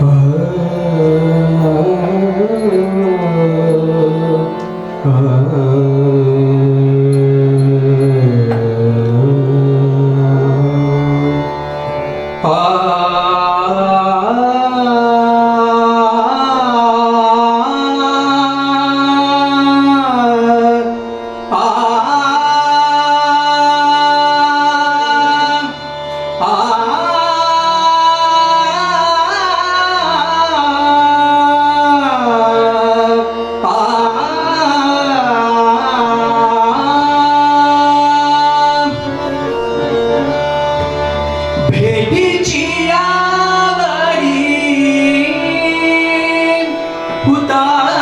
我。ખુદા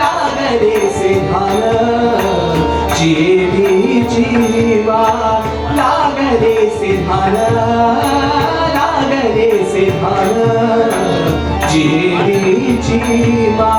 लागले सिंहान जेवी जीवा लागले सिंहान लागले सिंहान जेवी जीवा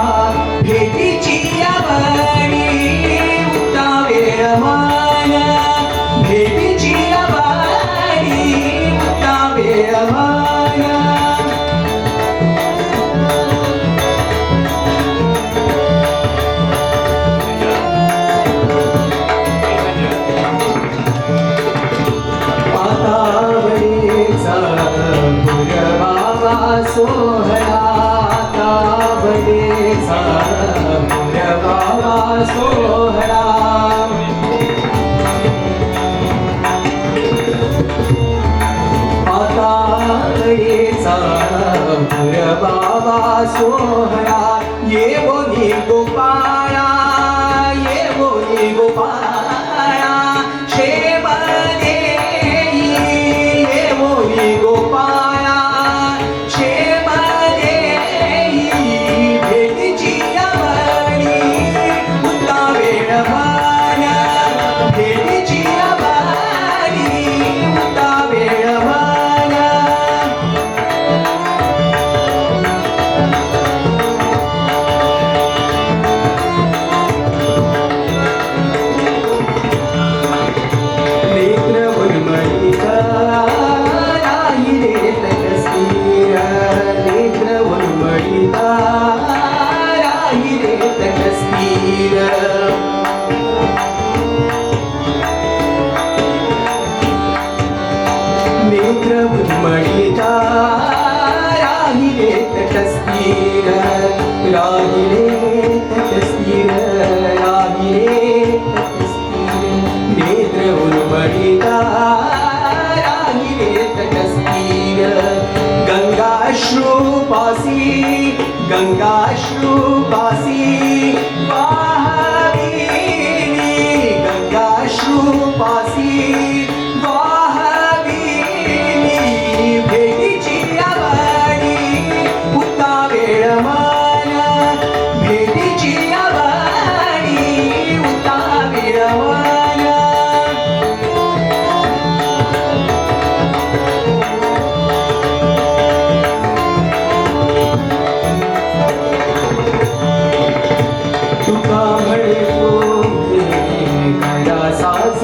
नेत्र उन्मळीता राहिले तटस्थिर राहिले तटस्थिर। राहिले तटस्थिर नेत्र उन्मळीता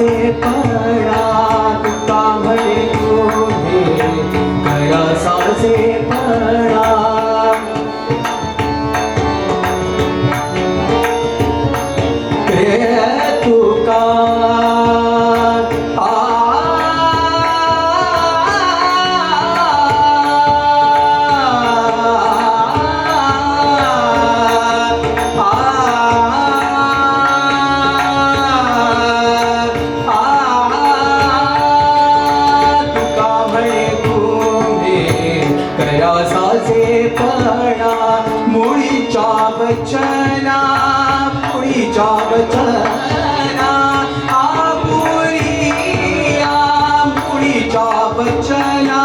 পারে बचना पुरीच्या बचना आपुरी आपुरीच्या बचना